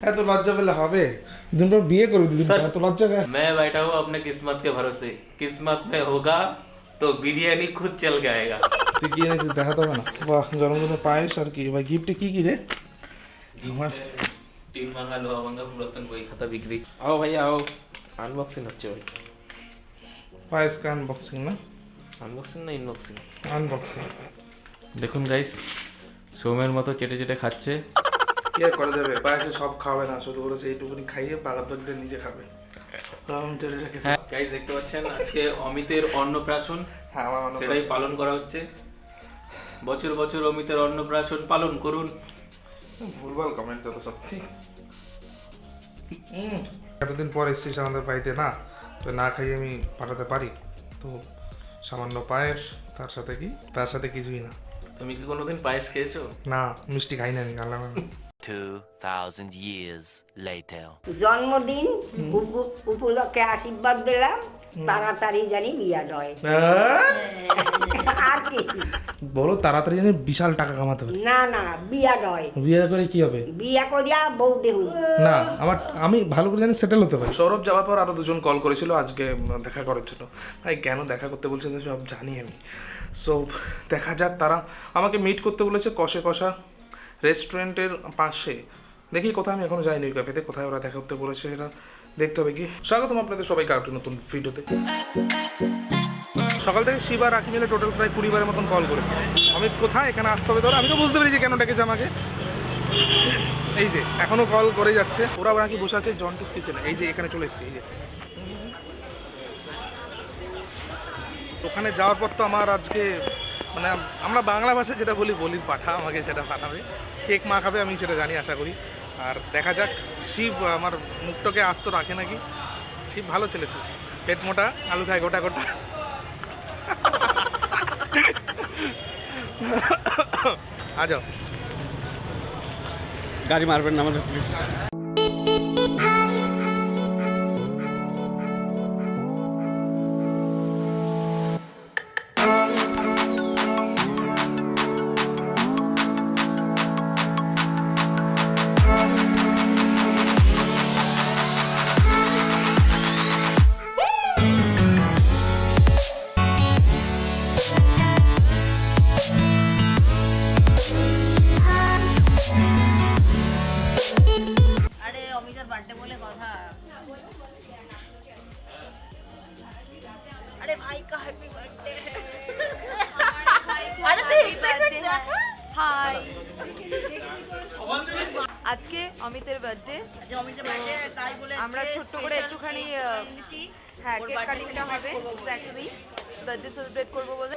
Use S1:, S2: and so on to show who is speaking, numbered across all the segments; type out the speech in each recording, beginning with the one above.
S1: এত লজ্জা পেলে হবে দুদিন পর বিয়ে করবি দুদিন পর এত লজ্জা পেলে
S2: मैं बैठा हूँ अपने किस्मत के भरोसे किस्मत में होगा तो बिरयानी खुद चल के आएगा
S1: তুই কি এনেছিস দেখাতে হবে না বাহ জন্মদিনে পায়েস আর কি ভাই গিফটে কি কি রে আমার
S2: টিন ভাঙা লোহা ভাঙা পুরাতন বই খাতা বিক্রি आओ भैया आओ আনবক্সিং হচ্ছে ভাই
S1: পায়েস কা আনবক্সিং না
S2: আনবক্সিং না ইনবক্সিং
S1: আনবক্সিং
S2: দেখুন গাইস সৌমের মতো চেটে চেটে খাচ্ছে
S1: কি আর করা যাবে? পায়েসে সব খাবে না শুধু বলেছে এইটুকুনি খাইয়ে পাকাত পাকতে নিজে খাবে।
S2: হ্যাঁ। গাইস দেখতে পাচ্ছেন আজকে অমিতের অন্নপ্রাশন।
S1: হ্যাঁ মনে
S2: সেটাই পালন করা হচ্ছে। বছর বছর অমিতের অন্নপ্রাশন পালন করুন।
S1: ভুলভাল কমেন্ট তো সত্যি। এতদিন পর এসেছিস আমাদের বাড়িতে না? তো না খাইয়ে আমি পাঠাতে পারি। তো সামান্য পায়েস তার সাথে কি? তার সাথে কিছুই না।
S2: তুমি কি কোনোদিন পায়েস খেয়েছো?
S1: না মিষ্টি খাই না আমি আল্লাহ
S3: 2,000 years later.
S4: জন্মদিন উপ- উপলক্ষে আশীর্বাদ দিলাম। তাড়াতাড়ি জানি বিয়া হয়? আর কি?
S1: বলো তাড়াতাড়ি জানি বিশাল টাকা কামাতে পারি
S4: না না বিয়া নয়।
S1: বিয়ে করে কি হবে?
S4: বিয়া করিয়া বউ দেহু।
S1: না আমার আমি ভালো করে জানি সেটেল হতে পারি। সৌরভ যাওয়ার পর আরও দুজন কল করেছিল আজকে দেখা করার জন্য। ভাই কেন দেখা করতে বলছে সব জানি আমি। সো দেখা যাক তারা আমাকে মিট করতে বলেছে কষে কষা। রেস্টুরেন্টের পাশে। দেখি কোথায় আমি এখনও যাইনি ওই ক্যাফেতে, কোথায় ওরা দেখা করতে বলেছে এটা দেখতে হবে কি। স্বাগতম আপনাদের সবাইকে আরেকটি নতুন ভিডিওতে। সকাল থেকে শিবা, রাখি মিলে টোটাল প্রায় কুড়ি বারের মতন কল করেছে। আমি কোথায়, এখানে আসতে হবে ধরো, আমি তো বুঝতে পেরেছি কেন ডেকেছে আমাকে। এই যে, এখনও কল করে যাচ্ছে। ওরা ওরা কি বসে আছে জন্টিস কিচেনে এই যে, এখানে চলে এসেছে, এই যে। ওখানে যাওয়ার পর তো আমার আজকে মানে আমরা বাংলা ভাষায় যেটা বলি, বলির পাঠা আমাকে সেটা পাঠাবে। কেক মা খাবে, আমি সেটা জানি, আশা করি। আর দেখা যাক, শিব আমার মুখটাকে আস্ত রাখে নাকি? শিব ভালো ছেলে তো। পেট মোটা, আলু খায় গোটা গোটা। আ যাও।
S5: গাড়ি মারবেন না আমাদের প্লিজ
S6: আজকে অমিতের বার্থডে
S7: অমিতের বার্থডে তাই
S6: আমরা ছোট্ট করে একটুখানি, হ্যাঁ কেক কাটিংটা হবে এক্স্যাক্টলি বার্থডে সেলিব্রেট করব বলে।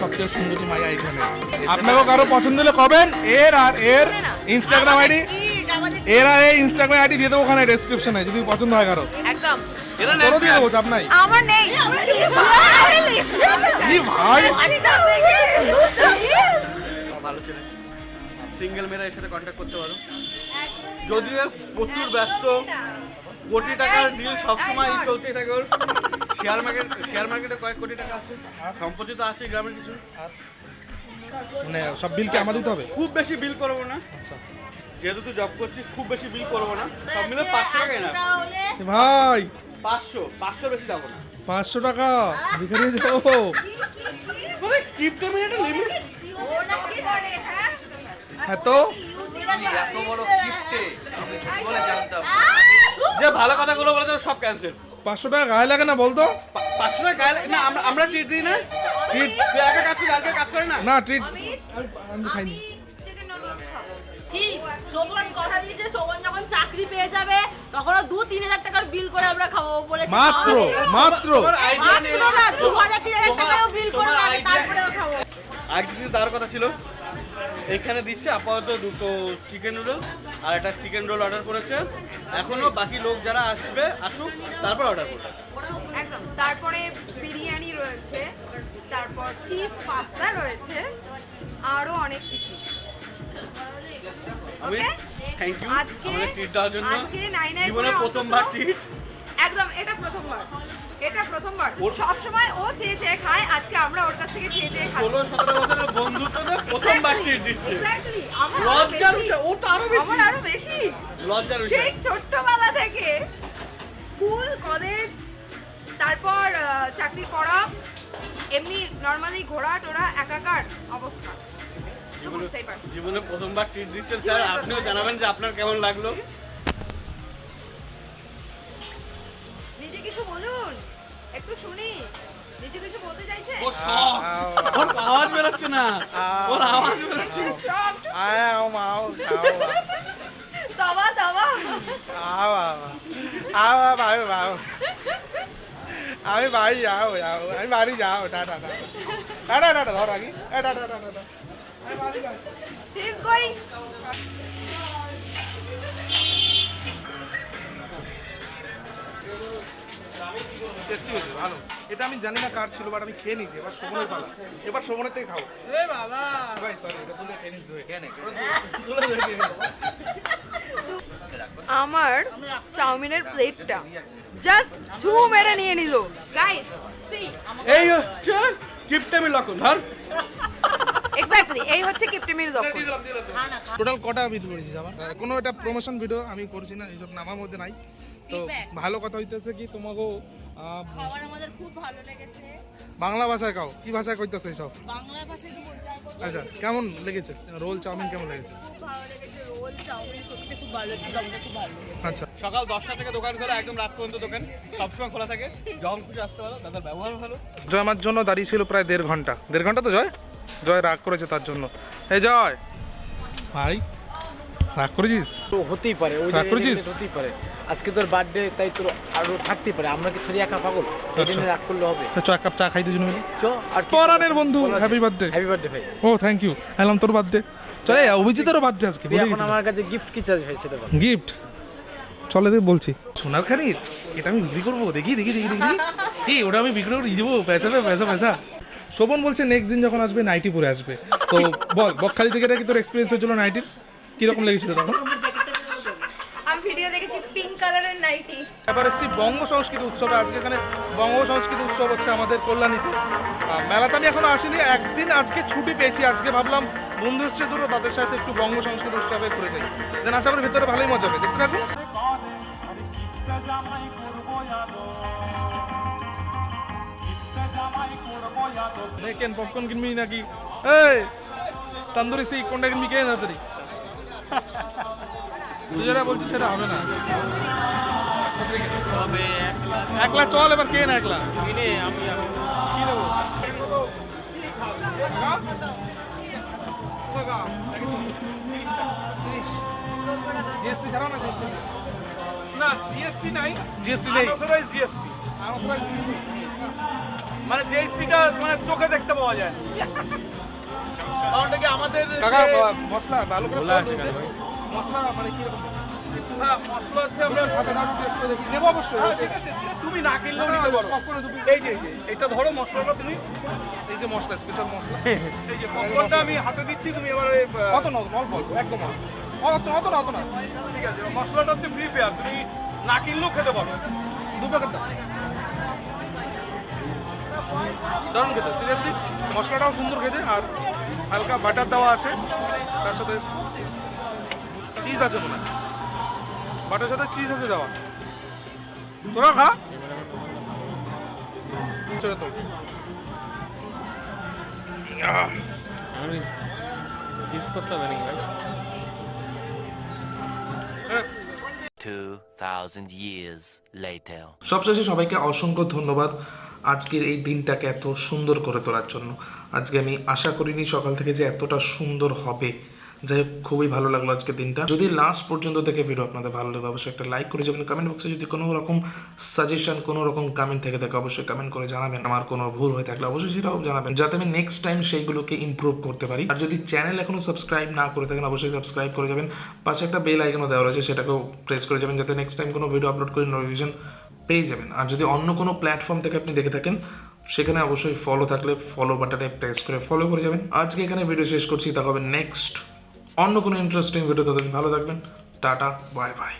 S1: সবচেয়ে সুন্দরী এখানে। আপনাকেও কারও পছন্দ হলে কবেন এর আর এর ইনস্টাগ্রাম আইডি এর আর এই ইনস্টাগ্রাম আইডি দিয়ে দেবো ওখানে ডেসক্রিপশনে যদি পছন্দ হয় কারও।
S6: একদম।
S1: তোরও দিয়ে দেবো চাপ নাই।
S6: আমার নেই।
S1: ভাই?
S5: ভালো ছেলে। সিঙ্গেল মেয়েরা এর সাথে কন্ট্যাক্ট করতে পারো। যদিও প্রচুর ব্যস্ত। কোটি টাকার ডিল সবসময় চলতেই থাকে শেয়ার মার্কেট শেয়ার মার্কেটে কয়েক কোটি টাকা আছে। সম্পত্তি তো আছে গ্রামের কিছু।
S1: মানে সব বিল কি আমার দিতে হবে?
S5: খুব বেশি বিল করব না। যেহেতু তুই জব করছিস খুব বেশি বিল করব না। সব মিলে পাঁচশো টাকাই না
S1: ভাই!
S5: পাঁচশো পাঁচশো বেশি যাব না।
S1: পাঁচশো টাকা? ভিখারি যাব?
S5: মানে কিপটে মিনিটে লিমিট
S7: ও না কি করে হ্যাঁ?
S1: হ্যাঁ তো?
S7: এত বড় কিপটে
S5: জানতাম? যে ভালো কথাগুলো বলেছে সব ক্যান্সেল
S1: পাঁচশো টাকা গায়ে লাগে না বলতো?
S5: পাঁচশো টাকা গায়ে লাগে- না আমরা আমরা ট্রিট দিই না। ট্রিট তুই একা কাজ করি আর কাজ করে না?
S1: না ট্রিট আমি খাইনি।
S7: ঠিক শোভন কথা দিয়েছে শোভন যখন চাকরি পেয়ে যাবে তখন দু তিন হাজার টাকার বিল করে আমরা খাব বলেছে।
S1: মাত্র মাত্র।
S7: না দু হাজার তিন হাজার টাকাও বিল করে খাব।
S5: আরেকটা জিনিস দেওয়ার কথা ছিল এখানে দিচ্ছে আপাতত দুটো চিকেন নুডল আর একটা চিকেন রোল অর্ডার করেছে। এখনও বাকি লোক যারা আসবে আসুক তারপর অর্ডার করবে।
S6: একদম তারপরে বিরিয়ানি রয়েছে তারপর চিজ পাস্তা রয়েছে আরও অনেক কিছু। ওকে
S5: থ্যাংক ইউ
S6: আজকে
S5: ট্রিট দেওয়ার জন্য জীবনে প্রথমবার ট্রিট
S6: একদম এটা প্রথমবার। এটা প্রথমবার। সব সময় ও চেয়ে চেয়ে খায় আজকে আমরা ওর কাছ থেকে চেয়ে চেয়ে
S5: ষোলো
S6: খাচ্ছি
S5: সতেরো বছরের বন্ধুত্বতে প্রথমবার ট্রিট দিচ্ছে। লজ্জার বিষয় ও তো আরও বেশি।
S6: আমার আরও বেশি।
S5: লজ্জার
S6: সেই
S5: বিষয়
S6: ছোট্টবেলা থেকে স্কুল কলেজ তারপর চাকরি করা এমনি নর্মালি ঘোরা টোরা একাকার অবস্থা।
S5: জীবনে প্রথমবার ট্রিট দিচ্ছেন স্যার। আপনিও জানাবেন যে আপনার কেমন লাগল।
S6: নিজে কিছু বলুন। একটু শুনি। নিজে কিছু বলতে চাইছে?
S5: ও সব। ওর আওয়াজ বেরোচ্ছে না। ওর আওয়াজ বেরোচ্ছে না।
S1: আও মাও
S6: দাবা দাবা।
S1: আও আও আও আও আমি বাড়ি যাও যাও। আমি বাড়ি যাও। টাটা টাটা টাটা টাটা ধর আগে। টাটা টাটা টাটা আমি বাড়ি যাই।
S6: হি ইজ গোইং
S1: টেস্টি হয়েছে ভালো। এটা আমি জানি না কার ছিল বাট আমি খেয়ে নিয়েছি। এবার শোভনের পালা। এবার শোভনের থেকে ভাই সরি এটা তুলে খেয়ে নিস ধুয়ে।
S6: আমার চাউমিনের প্লেটটা জাস্ট ঝু মেরে নিয়ে নিল। গাইস সি
S5: এই হচ্ছে কিপটেমি লক্ষণ ধর।
S6: এক্স্যাক্টলি এই হচ্ছে কিপটিমির লক্ষণ
S1: টোটাল কটা ভিডিও করেছিস আমার কোনো একটা প্রমোশন ভিডিও আমি করছি না এইসব নামার মধ্যে নাই। তো ভালো কথা হইতেছে কি তোমাকেও
S7: খাবার আমাদের খুব ভালো লেগেছে।
S1: বাংলা ভাষায় খাও। কি ভাষায় কইতেছো
S7: বাংলা ভাষায় চাইব
S1: আচ্ছা কেমন লেগেছে? রোল চাউমিন কেমন লেগেছে?
S7: খুব ভালো লেগেছে রোল চাউমিন সত্যি খুব ভালো ছিল আমাদের খুব ভালো
S1: আচ্ছা।
S5: সকাল দশটা থেকে দোকান খোলা একদম রাত পর্যন্ত দোকান। সবসময় খোলা থাকে। যখন খুশি আসতে পারো দাদার ব্যবহার ভালো।
S1: জয় আমার জন্য দাঁড়িয়ে ছিল প্রায় দেড় ঘণ্টা। দেড় ঘণ্টা তো জয়? জয় রাগ করেছে তার জন্য। এই জয়। ভাই রাগ করেছিস?
S8: তো হতেই পারে ওই
S1: রাগ করেছিস?
S8: হতেই পারে। আজকে তোর বার্থডে তাই তোর আরও থাকতেই পারে। আমরা কি থরি একা পাগল? এই জন্য রাগ করলে হবে।
S1: তো চ এক কাপ চা খাই দুজন মিলে।
S8: চ আর
S1: পরাণের বন্ধু, happy birthday।
S8: হ্যাপি বার্থডে ভাই।
S1: ও থ্যাংক ইউ এলাম তোর বার্থডে চলে অভিজিতেরও বার্থডে আজকে
S8: এখন আমার কাছে গিফট কি চাই ভাই সেটা বল।
S1: গিফট চলে দেখ বলছি। সোনার খানির এটা আমি বিক্রি করব। দেখি দেখি দেখি দেখি। এই ওটা আমি বিক্রি করে যাব। পয়সা পয়সা পয়সা। শোভন বলছে নেক্সট দিন যখন আসবে নাইটি পরে আসবে। তো বল বকখালি থেকে কি তোর এক্সপিরিয়েন্স হয়েছিল নাইটির কীরকম লেগেছিল তখন? এবার এসেছি বঙ্গ সংস্কৃতি উৎসবে। আজকে এখানে বঙ্গ সংস্কৃতি উৎসব হচ্ছে আমাদের কল্যাণীতে। মেলাতে আমি এখনও আসিনি একদিন আজকে ছুটি পেয়েছি। আজকে ভাবলাম বন্ধু এসছে দুটো তাদের সাথে একটু বঙ্গ সংস্কৃতি উৎসবে ঘুরে যাই। দেন আশা করি ভেতরে ভালোই মজা হবে। দেখতে থাকুন। কেন পপকর্ন কিনবি নাকি এই তন্দুরি সেই কোনটা কিনবি কে তাড়াতাড়ি তুই যেটা বলছিস সেটা হবে না একলা চল এবার কে না একলা
S2: কিনে আমি
S1: কি নেব জিএসটি ছাড়াও না জিএসটি
S9: না জিএসটি নাই
S1: জিএসটি নেই
S9: জিএসটি মানে জিএসটিটা মানে চোখে দেখতে পাওয়া যায়। কারণ কি আমাদের
S1: কাকা মশলা ভালো করে মশলা মানে কি রকম
S9: হ্যাঁ, মশলা হচ্ছে আমরা
S1: সাথে দাও টেস্ট করে দেখি নেব অবশ্যই
S9: হ্যাঁ, তুমি না কিনলেও নিতে পারো। এই যে এটা ধরো মশলাটা তুমি।
S1: এই যে মশলা স্পেশাল মশলা।
S9: এই যে পপকর্নটা আমি হাতে দিচ্ছি তুমি এবারে
S1: অত না অল্প অল্প একদম অত অত না অত না
S9: ঠিক আছে মশলাটা হচ্ছে ফ্রি পেয়ার তুমি না কিনলেও খেতে পারো।
S1: দু প্যাকেট দারুণ খেতে সিরিয়াসলি মশলাটাও সুন্দর খেতে আর হালকা বাটার দেওয়া আছে তার সাথে চিজ আছে মনে হয়। বাটার সাথে চিজ আছে দেওয়া। তোরা খা। চলে তো।
S2: চিজ করতে হবে নাকি ভাই?
S1: হ্যাঁ
S3: 2,000 thousand years later.
S1: সবশেষে সবাইকে অসংখ্য ধন্যবাদ। আজকের এই দিনটাকে এত সুন্দর করে তোলার জন্য। আজকে আমি আশা করিনি সকাল থেকে যে এতটা সুন্দর হবে। যাই হোক, খুবই ভালো লাগল আজকে দিনটা। যদি লাস্ট পর্যন্ত থেকে ভিডিও আপনাদের ভালো লাগে, অবশ্যই একটা লাইক করে যাবেন। কমেন্ট বক্সে যদি কোনো রকম সাজেশন কোনো রকম কমেন্ট থেকে থাকে, অবশ্যই কমেন্ট করে জানাবেন। আমার কোনো ভুল হয়ে থাকলে অবশ্যই সেটাও জানাবেন, যাতে আমি নেক্সট টাইম সেইগুলোকে ইমপ্রুভ করতে পারি। আর যদি চ্যানেল এখনও সাবস্ক্রাইব না করে থাকেন, অবশ্যই সাবস্ক্রাইব করে যাবেন। পাশে একটা বেল আইকনও দেওয়া রয়েছে, সেটাকেও প্রেস করে যাবেন, যাতে নেক্সট টাইম কোনো ভিডিও আপলোড করে নোটিফিকেশন পেয়ে যাবেন। আর যদি অন্য কোনো প্ল্যাটফর্ম থেকে আপনি দেখে থাকেন, সেখানে অবশ্যই ফলো থাকলে ফলো বাটনে প্রেস করে ফলো করে যাবেন। আজকে এখানে ভিডিও শেষ করছি তা হবে নেক্সট অন্য কোনো ইন্টারেস্টিং ভিডিও ততদিন ভালো থাকবেন। Tata bye bye